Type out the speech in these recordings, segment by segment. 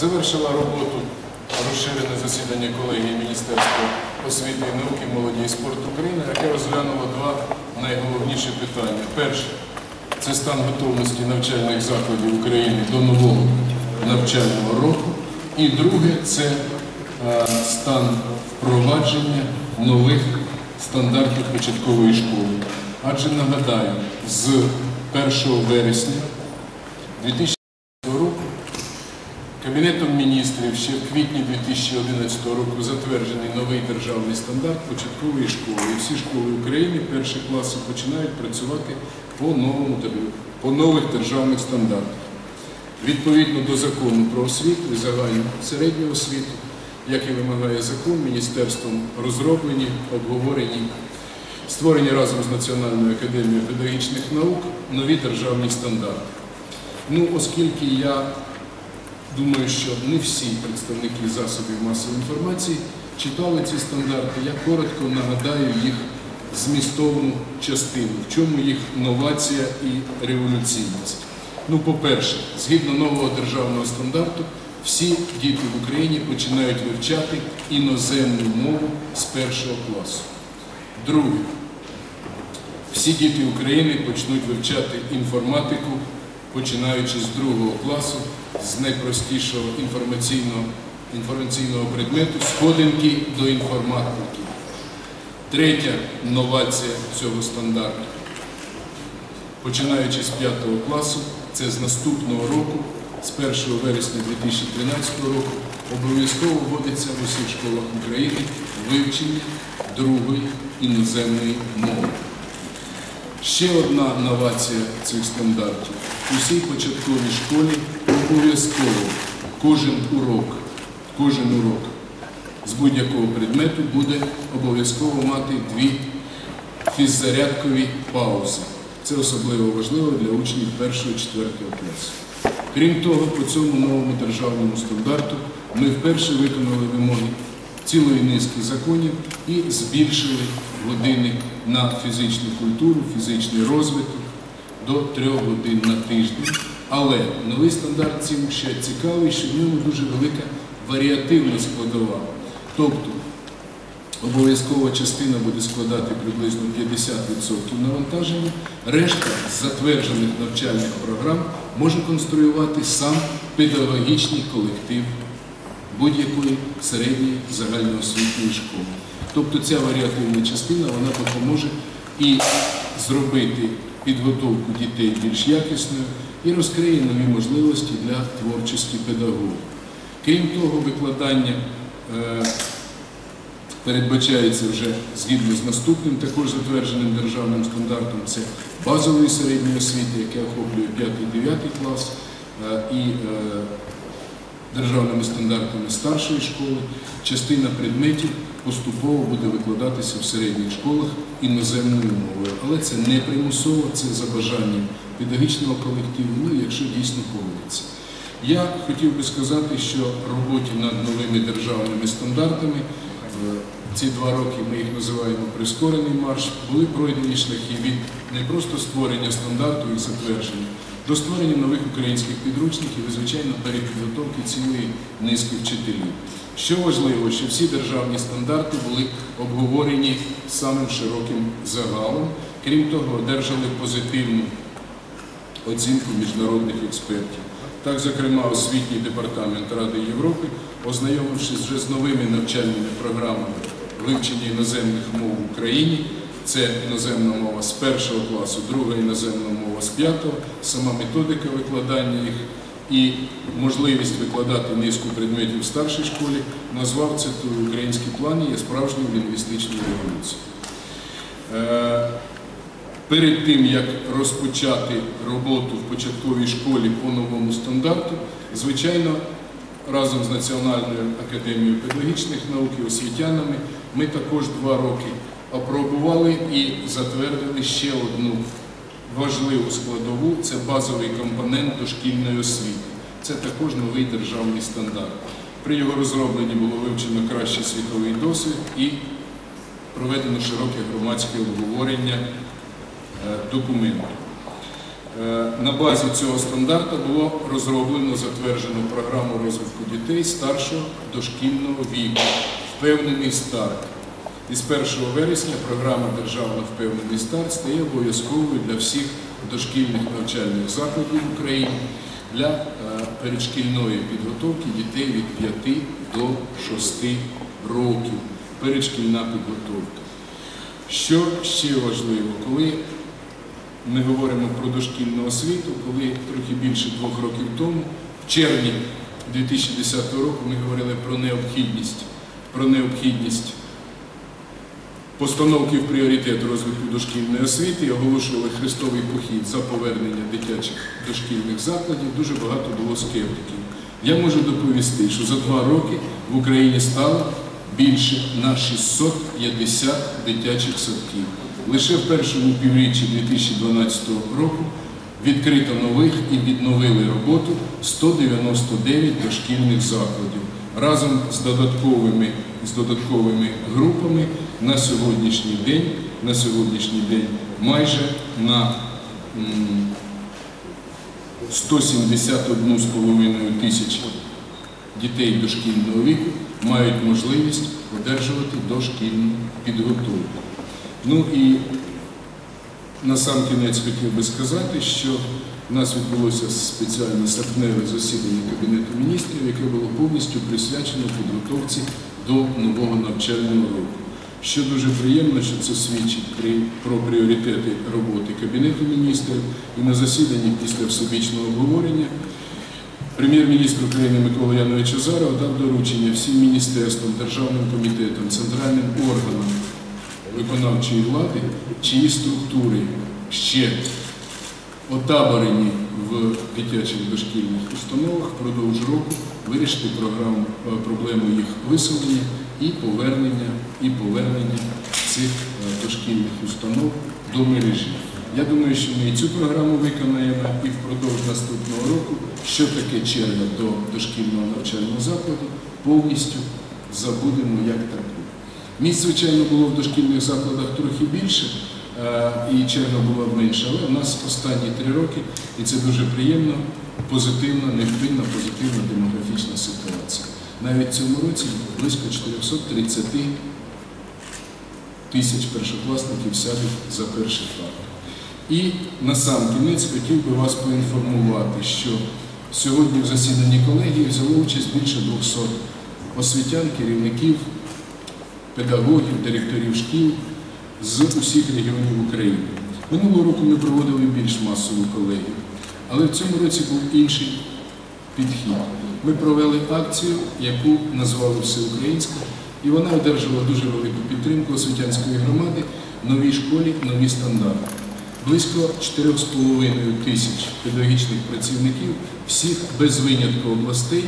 завершила роботу розширене засідання колегії Міністерства освіти і науки, молоді і спорту України, яке розглянуло два найголовніші питання. Перше це стан готовності навчальних закладів України до нового навчального року. І друге це е, стан впровадження нових стандартів початкової школи. Адже нагадаю, з 1 вересня 2000 року Кабінетом міністрів ще в квітні 2011 року затверджений новий державний стандарт початкової школи. І всі школи України перші класи починають працювати по, новому, по нових державних стандартах. Відповідно до закону про освіту і загальну середню освіту, як і вимагає закон, міністерством розроблені, обговорені, створені разом з Національною академією педагогічних наук нові державні стандарти. Ну, оскільки я думаю, що не всі представники засобів масової інформації читали ці стандарти, я коротко нагадаю їх змістовну частину, в чому їх новація і революційність. Ну, по-перше, згідно нового державного стандарту, всі діти в Україні починають вивчати іноземну мову з першого класу. Друге, всі діти України почнуть вивчати інформатику, починаючи з другого класу, з найпростішого інформаційного, інформаційного предмету сходинки до інформатики. Третя новація цього стандарту. Починаючи з 5 класу, це з наступного року, з 1 вересня 2013 року, обов'язково вводиться в усіх школах України вивчення другої іноземної мови. Ще одна новація цих стандартів. У всій початковій школі обов'язково кожен урок, кожен урок з будь-якого предмету буде обов'язково мати дві фіззарядкові паузи. Це особливо важливо для учнів 1-4 класу. Крім того, по цьому новому державному стандарту ми вперше виконали вимоги цілої низки законів і збільшили години на фізичну культуру, фізичний розвиток до трьох годин на тиждень. Але новий стандарт цим ще цікавий, що в ньому дуже велика варіативна складова. Тобто обов'язкова частина буде складати приблизно 50% навантаження, решта затверджених навчальних програм може конструювати сам педагогічний колектив будь-якої середньої загальноосвітньої школи. Тобто ця варіативна частина вона допоможе і зробити підготовку дітей більш якісною і розкриє нові можливості для творчості педагогів. Крім того, викладання е, передбачається вже згідно з наступним, також затвердженим державним стандартом, це базової середньої освіти, яке охоплює 5-9 клас, е, і е, державними стандартами старшої школи. Частина предметів поступово буде викладатися в середніх школах іноземною мовою. Але це не примусово, це за бажанням педагогічного колективу, ну якщо дійсно поводиться. Я хотів би сказати, що роботі над новими державними стандартами е, ці два роки ми їх називаємо прискорений марш, були пройдені шляхи від не просто створення стандарту і затвердження, до створення нових українських підручників і, звичайно, перепідготовки цілої низки вчителів. Що важливо, що всі державні стандарти були обговорені самим широким загалом. Крім того, одержали позитивну оцінку міжнародних експертів. Так, зокрема, освітній департамент Ради Європи, ознайомившись вже з новими навчальними програмами вивчення іноземних мов в Україні, це іноземна мова з першого класу, друга іноземна мова з п'ятого, сама методика викладання їх і можливість викладати низку предметів в старшій школі, назвав це той український план є справжньою лінгвістичною революцією. Перед тим, як розпочати роботу в початковій школі по новому стандарту, звичайно, разом з Національною академією педагогічних наук і освітянами ми також два роки опробували і затвердили ще одну важливу складову це базовий компонент дошкільної освіти. Це також новий державний стандарт. При його розробленні було вивчено кращий світовий досвід і проведено широке громадське обговорення документу. Е, На базі цього стандарту було розроблено затверджену програму розвитку дітей старшого дошкільного віку Впевнений старт. Із 1 вересня програма Державна впевнений старт стає обов'язковою для всіх дошкільних навчальних закладів України для е, передшкільної підготовки дітей від 5 до 6 років. Передшкільна підготовка. Що ще важливо, коли ми говоримо про дошкільну освіту, коли трохи більше двох років тому, в червні 2010 року, ми говорили про необхідність, про необхідність постановки в пріоритет розвитку дошкільної освіти оголошували хрестовий похід за повернення дитячих дошкільних закладів, дуже багато було скептиків. Я можу доповісти, що за два роки в Україні стало більше на 650 дитячих садків. Лише в першому півріччі 2012 року відкрито нових і відновили роботу 199 дошкільних закладів разом з додатковими, з додатковими групами на сьогоднішній день, на сьогоднішній день майже на 171,5 тисячі дітей дошкільного віку мають можливість одержувати дошкільну підготовку. Ну і на сам кінець хотів би сказати, що в нас відбулося спеціальне серпневе засідання Кабінету міністрів, яке було повністю присвячено підготовці до нового навчального року. Що дуже приємно, що це свідчить про пріоритети роботи Кабінету міністрів і на засіданні після всебічного обговорення Прем'єр-міністр України Микола Янович Азаров дав доручення всім міністерствам, державним комітетам, центральним органам виконавчої влади, чиї структури ще отаборені в дитячих дошкільних установах впродовж року вирішити програму, е, проблему їх виселення і повернення, і повернення цих е, дошкільних установ до мережі. Я думаю, що ми і цю програму виконаємо і впродовж наступного року, що таке черга до дошкільного навчального закладу, повністю забудемо як таку. Місць, звичайно, було в дошкільних закладах трохи більше, е, і черга була менша, але у нас останні три роки, і це дуже приємно, позитивна, невпинна, позитивна демографічна ситуація. Навіть в цьому році близько 430 тисяч першокласників сядуть за перший парт. І на сам кінець хотів би вас поінформувати, що сьогодні в засіданні колегії взяло участь більше 200 освітян, керівників, педагогів, директорів шкіл з усіх регіонів України. Минулого року ми проводили більш масову колегію, але в цьому році був інший підхід. Ми провели акцію, яку назвали Всеукраїнська, і вона одержала дуже велику підтримку освітянської громади в новій школі, нові стандарти. Близько 4,5 тисяч педагогічних працівників всіх без винятку областей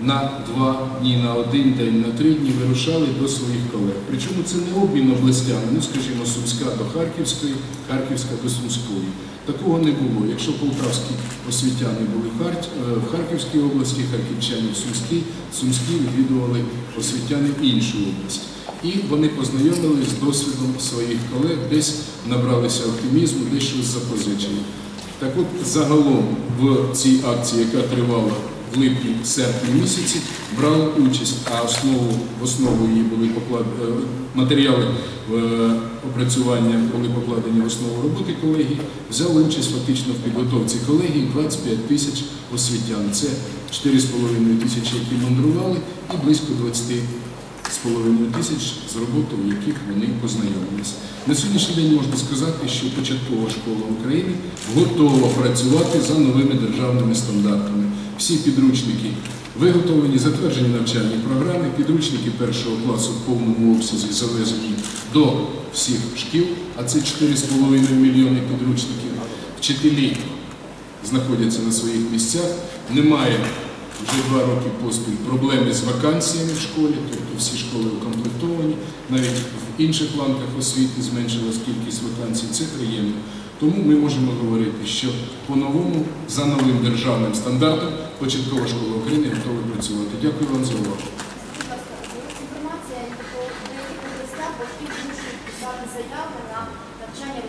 на два дні, на один день, на три дні вирушали до своїх колег. Причому це не обмін областями, ну скажімо, Сумська до Харківської, Харківська до Сумської. Такого не було. Якщо полтавські освітяни були в е, в Харківській області, харківчані в Сумській, Сумські відвідували освітяни іншу область. І вони познайомилися з досвідом своїх колег, десь набралися оптимізму, десь щось запозичили. Так от загалом в цій акції, яка тривала в липні-серпні місяці, брала участь, а основу, в основу її були поклад... е, матеріали е, опрацювання були покладені в основу роботи колегії, взяли участь фактично в підготовці колегії 25 тисяч освітян. Це 4,5 тисячі, які мандрували, і близько 20 з половиною тисяч з роботою, в яких вони познайомилися. На сьогоднішній день можна сказати, що початкова школа України готова працювати за новими державними стандартами. Всі підручники виготовлені, затверджені навчальні програми, підручники першого класу в повному обсязі завезені до всіх шкіл, а це 4,5 мільйони підручників. Вчителі знаходяться на своїх місцях. Немає вже два роки поспіль проблеми з вакансіями в школі, тобто всі школи укомплектовані. Навіть в інших ланках освіти зменшилась кількість вакансій. Це приємно. Тому ми можемо говорити, що по-новому, за новим державним стандартом, початкова школа України готова працювати. Дякую вам за увагу. Інформація, деяких писати заяви на навчання.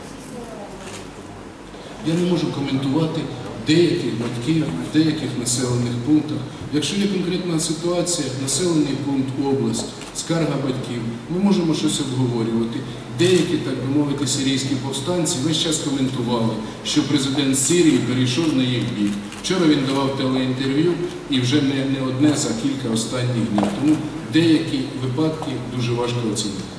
Я не можу коментувати деяких батьків в деяких населених пунктах. Якщо є конкретна ситуація, населений пункт, область, скарга батьків, ми можемо щось обговорювати. Деякі, так би мовити, сирійські повстанці весь час коментували, що президент Сирії перейшов на їх бік. Вчора він давав телеінтерв'ю і вже не, не одне за кілька останніх днів. Тому деякі випадки дуже важко оцінити.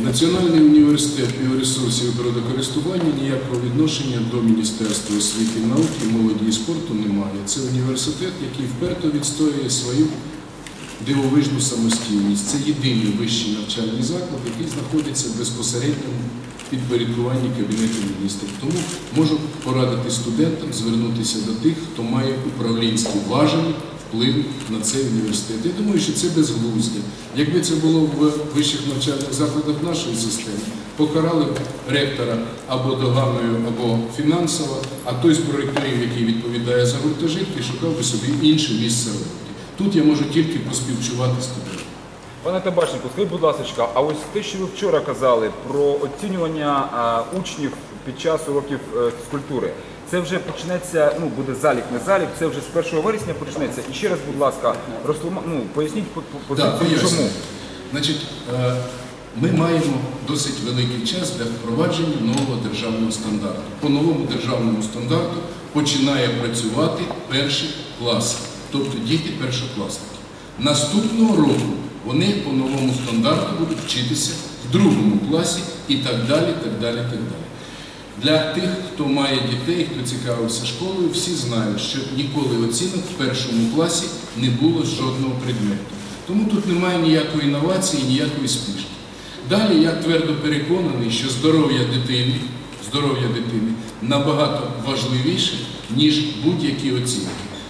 Національний університет біоресурсів і природокористування ніякого відношення до Міністерства освіти науки, молоді і спорту немає. Це університет, який вперто відстоює свою дивовижну самостійність. Це єдиний вищий навчальний заклад, який знаходиться в підпорядкуванні Кабінету міністрів. Тому можу порадити студентам звернутися до тих, хто має управлінські важелі вплив на цей університет. Я думаю, що це безглуздя. Якби це було в вищих навчальних закладах нашої системи, покарали б ректора або доганою, або фінансово, а той з проректорів, який відповідає за гуртожитки, шукав би собі інше місце роботи. Тут я можу тільки поспівчувати студентам. Пане Табачнику, скажіть, будь ласка, а ось те, що ви вчора казали про оцінювання учнів під час уроків е, фізкультури, це вже почнеться, ну буде залік, не залік, це вже з 1 вересня почнеться. І ще раз, будь ласка, розтлума, ну, поясніть Так, позицію, поясню. чому. Значить, е, ми маємо досить великий час для впровадження нового державного стандарту. По новому державному стандарту починає працювати перший клас, тобто діти першокласники. Наступного року вони по новому стандарту будуть вчитися в другому класі і так далі, так далі, так далі. Для тих, хто має дітей, хто цікавився школою, всі знають, що ніколи оцінок в першому класі не було жодного предмету. Тому тут немає ніякої інновації, ніякої спішки. Далі я твердо переконаний, що здоров'я дитини, здоров'я дитини набагато важливіше, ніж будь-які оцінки.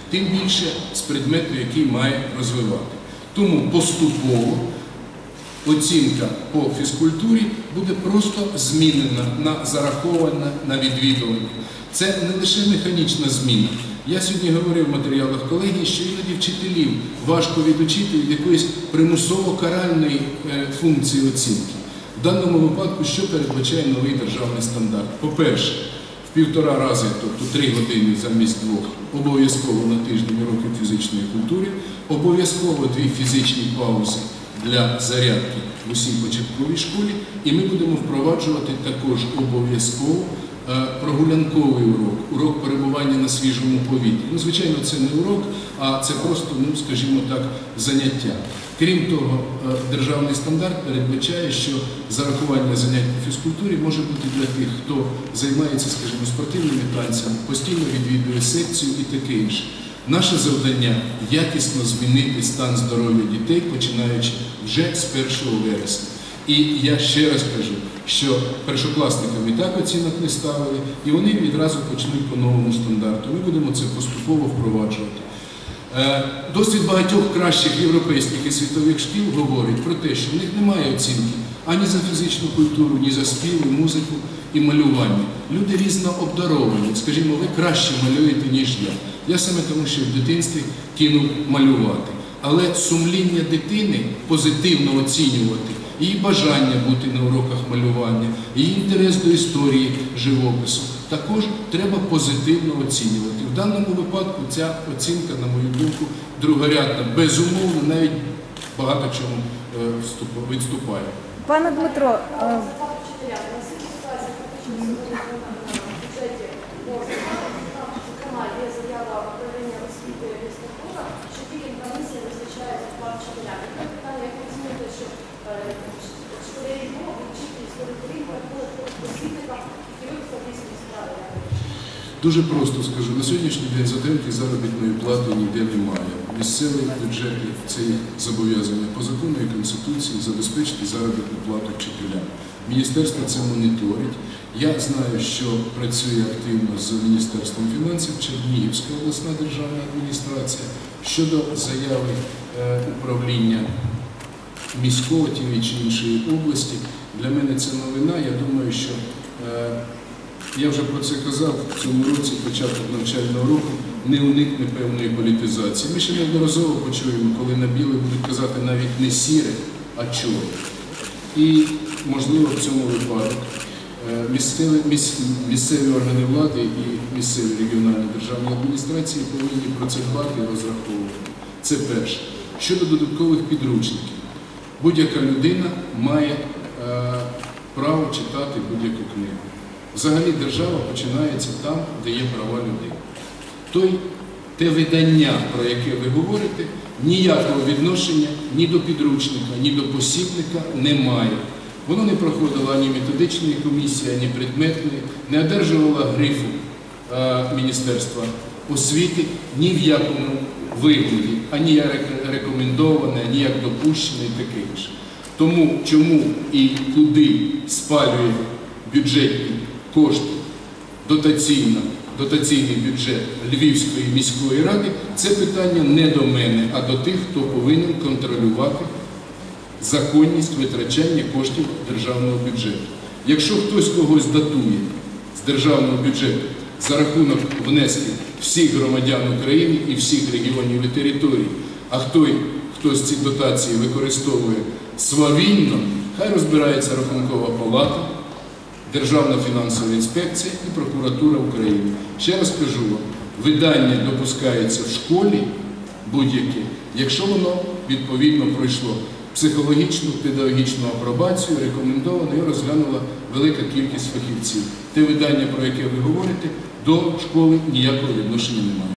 Тим більше з предмету, який має розвивати. Тому поступово оцінка по фізкультурі буде просто змінена на зарахована на відвідування. Це не лише механічна зміна. Я сьогодні говорив в матеріалах колегії, що іноді вчителів важко відучити від якоїсь примусово каральної е, функції оцінки. В даному випадку, що передбачає новий державний стандарт? По-перше, в півтора рази, тобто три години замість двох, обов'язково на тиждень уроки фізичної культури, обов'язково дві фізичні паузи для зарядки в усій початковій школі, і ми будемо впроваджувати також обов'язково е, прогулянковий урок, урок перебування на свіжому повітрі. Ну, звичайно, це не урок, а це просто, ну скажімо так, заняття. Крім того, е, державний стандарт передбачає, що зарахування занять по фізкультурі може бути для тих, хто займається, скажімо, спортивними танцями, постійно відвідує секцію і таке інше. Наше завдання якісно змінити стан здоров'я дітей, починаючи вже з 1 вересня. І я ще раз кажу, що першокласникам і так оцінок не ставили, і вони відразу почнуть по новому стандарту. Ми будемо це поступово впроваджувати. Е, Досвід багатьох кращих європейських і світових шкіл говорить про те, що в них немає оцінки ані за фізичну культуру, ні за спів, і музику і малювання. Люди різно обдаровані. Скажімо, ви краще малюєте, ніж я. Я саме тому, що в дитинстві кинув малювати. Але сумління дитини позитивно оцінювати, її бажання бути на уроках малювання, її інтерес до історії живопису також треба позитивно оцінювати. В даному випадку ця оцінка, на мою думку, другорядна, безумовно, навіть багато чому е, відступає. Пане Дмитро, е, Запитати вчителя, наскільки ситуація фактично сьогодні в бюджеті можна, зокрема, є заява управління освіти міста Кула, що тільки на місці вистачає зарплат вчителям. Таке питання, як ви оцінюєте, що е, школярі мови, вчителі, скоротарі, приходять освітника, і ви в собі справи. Дуже просто скажу, на сьогоднішній день затримки заробітної плати ніде немає. Місцеві бюджети це зобов'язання по закону і конституції забезпечити заробітну плату вчителям. Міністерство це моніторить. Я знаю, що працює активно з Міністерством фінансів Чернігівська обласна державна адміністрація щодо заяви е, управління міського тієї чи іншої області. Для мене це новина. Я думаю, що е, я вже про це казав, в цьому році початок навчального року не уникне певної політизації. Ми ще неодноразово почуємо, коли на біле будуть казати навіть не сіре, а чорне. І, можливо, в цьому випадку е, місцеві, місцеві органи влади і місцеві регіональні державні адміністрації повинні про це дбати і розраховувати. Це перше. Щодо додаткових підручників, будь-яка людина має е, право читати будь-яку книгу. Взагалі держава починається там, де є права людини. Той, те видання, про яке ви говорите, ніякого відношення ні до підручника, ні до посібника не має. Воно не проходило ані методичної комісії, ані предметної, не одержувало грифу е, Міністерства освіти ні в якому вигляді, ані як рекомендоване, ані як допущене і таке інше. Тому чому і куди спалює бюджетні кошти дотаційна, дотаційний бюджет Львівської міської ради, це питання не до мене, а до тих, хто повинен контролювати законність витрачання коштів державного бюджету. Якщо хтось когось датує з державного бюджету за рахунок внесків всіх громадян України і всіх регіонів і територій, а хто, хтось ці дотації використовує свавільно, хай розбирається рахункова палата, Державна фінансова інспекція і прокуратура України. Ще раз кажу вам, видання допускається в школі будь-яке, якщо воно відповідно пройшло психологічну, педагогічну апробацію, рекомендовано і розглянула велика кількість фахівців. Те видання, про яке ви говорите, до школи ніякого відношення немає.